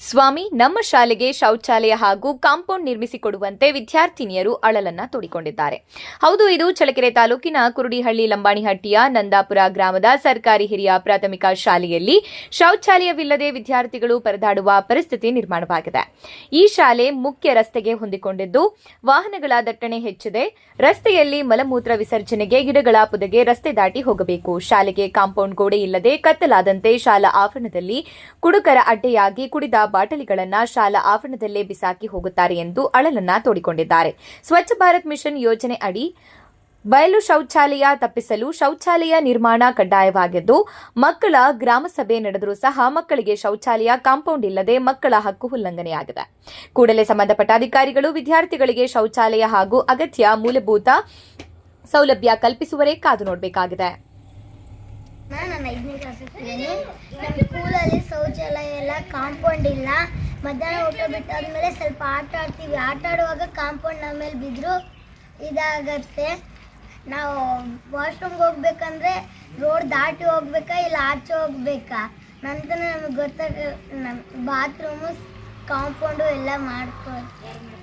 ಸ್ವಾಮಿ, ನಮ್ಮ ಶಾಲೆಗೆ ಶೌಚಾಲಯ ಹಾಗೂ ಕಾಂಪೌಂಡ್ ನಿರ್ಮಿಸಿಕೊಡುವಂತೆ ವಿದ್ಯಾರ್ಥಿನಿಯರು ಅಳಲನ್ನ ತೋಡಿಕೊಂಡಿದ್ದಾರೆ. ಹೌದು, ಇದು ಚಳಕೆರೆ ತಾಲೂಕಿನ ಕುರುಡಿಹಳ್ಳಿ ಲಂಬಾಣಿಹಟ್ಟಿಯ ನಂದಾಪುರ ಗ್ರಾಮದ ಸರ್ಕಾರಿ ಹಿರಿಯ ಪ್ರಾಥಮಿಕ ಶಾಲೆಯಲ್ಲಿ ಶೌಚಾಲಯವಿಲ್ಲದೆ ವಿದ್ಯಾರ್ಥಿಗಳು ಪರದಾಡುವ ಪರಿಸ್ಥಿತಿ ನಿರ್ಮಾಣವಾಗಿದೆ. ಈ ಶಾಲೆ ಮುಖ್ಯ ರಸ್ತೆಗೆ ಹೊಂದಿಕೊಂಡಿದ್ದು, ವಾಹನಗಳ ದಟ್ಟಣೆ ಹೆಚ್ಚಿದೆ. ರಸ್ತೆಯಲ್ಲಿ ಮಲಮೂತ್ರ ವಿಸರ್ಜನೆಗೆ ಗಿಡಗಳ ಪೊದೆಗೆ ರಸ್ತೆ ದಾಟಿ ಹೋಗಬೇಕು. ಶಾಲೆಗೆ ಕಾಂಪೌಂಡ್ ಗೋಡೆ ಇಲ್ಲದೆ ಕತ್ತಲಾದಂತೆ ಶಾಲಾ ಆವರಣದಲ್ಲಿ ಕುಡುಕರ ಅಡ್ಡೆಯಾಗಿ ಕುಡಿದ ಬಾಟಲಿಗಳನ್ನ ಶಾಲಾ ಆವರಣದಲ್ಲೇ ಬಿಸಾಕಿ ಹೋಗುತ್ತಾರೆ ಎಂದು ಅಳಲನ್ನ ತೋಡಿಕೊಂಡಿದ್ದಾರೆ. ಸ್ವಚ್ಛ ಭಾರತ್ ಮಿಷನ್ ಯೋಜನೆ ಅಡಿ ಬಯಲು ಶೌಚಾಲಯ ತಪ್ಪಿಸಲು ಶೌಚಾಲಯ ನಿರ್ಮಾಣ ಕಡ್ಡಾಯವಾಗಿದ್ದು ಮಕ್ಕಳ ಗ್ರಾಮಸಭೆ ನಡೆದರೂ ಸಹ ಮಕ್ಕಳಿಗೆ ಶೌಚಾಲಯ ಕಾಂಪೌಂಡ್ ಇಲ್ಲದೆ ಮಕ್ಕಳ ಹಕ್ಕು ಉಲ್ಲಂಘನೆಯಾಗಿದೆ. ಕೂಡಲೇ ಸಂಬಂಧಪಟ್ಟ ಅಧಿಕಾರಿಗಳು ವಿದ್ಯಾರ್ಥಿಗಳಿಗೆ ಶೌಚಾಲಯ ಹಾಗೂ ಅಗತ್ಯ ಮೂಲಭೂತ ಸೌಲಭ್ಯ ಕಲ್ಪಿಸುವರೇ ಕಾದು ನೋಡಬೇಕಾಗಿದೆ. ಕಾಂಪೌಂಡ್ ಇಲ್ಲ. ಮಧ್ಯಾಹ್ನ ಊಟ ಬಿಟ್ಟಾದ್ಮೇಲೆ ಸ್ವಲ್ಪ ಆಟ ಆಡ್ತೀವಿ. ಆಟ ಆಡುವಾಗ ಕಾಂಪೌಂಡ್ ನಮ್ಮ ಮೇಲೆ ಬಿದ್ದರೂ ಇದಾಗತ್ತೆ. ನಾವು ವಾಶ್ರೂಮ್ಗೆ ಹೋಗ್ಬೇಕಂದ್ರೆ ರೋಡ್ ದಾಟಿ ಹೋಗ್ಬೇಕಾ ಇಲ್ಲ ಆಚೆ ಹೋಗ್ಬೇಕಾ? ನಂತರ ನಮಗೆ ಗೊತ್ತಾಗ ನಮ್ಮ ಬಾತ್ರೂಮು ಕಾಂಪೌಂಡು ಎಲ್ಲ ಮಾಡ್ಕೊಡ್ತೀವಿ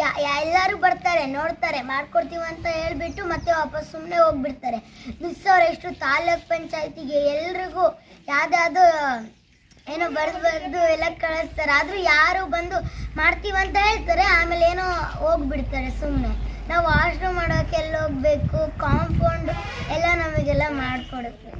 ಯಾ ಎಲ್ಲರೂ ಬರ್ತಾರೆ, ನೋಡ್ತಾರೆ, ಮಾಡ್ಕೊಡ್ತೀವಿ ಅಂತ ಹೇಳ್ಬಿಟ್ಟು ಮತ್ತೆ ವಾಪಸ್ ಸುಮ್ಮನೆ ಹೋಗ್ಬಿಡ್ತಾರೆ. ಮಿಸ್ ಎಷ್ಟು ತಾಲೂಕ್ ಪಂಚಾಯತಿಗೆ ಎಲ್ರಿಗೂ ಯಾವ್ದಾದ್ರು ಏನೋ ಬರೆದು ಬರೆದು ಎಲ್ಲ ಕಳಿಸ್ತಾರೆ. ಆದರೂ ಯಾರು ಬಂದು ಮಾಡ್ತೀವಂತ ಹೇಳ್ತಾರೆ. ಆಮೇಲೆ ಏನೋ ಹೋಗ್ಬಿಡ್ತಾರೆ ಸುಮ್ಮನೆ ನಾವು ವಾಶ್ರೂಮ್ ಮಾಡೋಕೆ ಎಲ್ಲ ಹೋಗ್ಬೇಕು? ಕಾಂಪೌಂಡ್ ಎಲ್ಲ ನಮಗೆಲ್ಲ ಮಾಡಿಕೊಡುತ್ತೆ.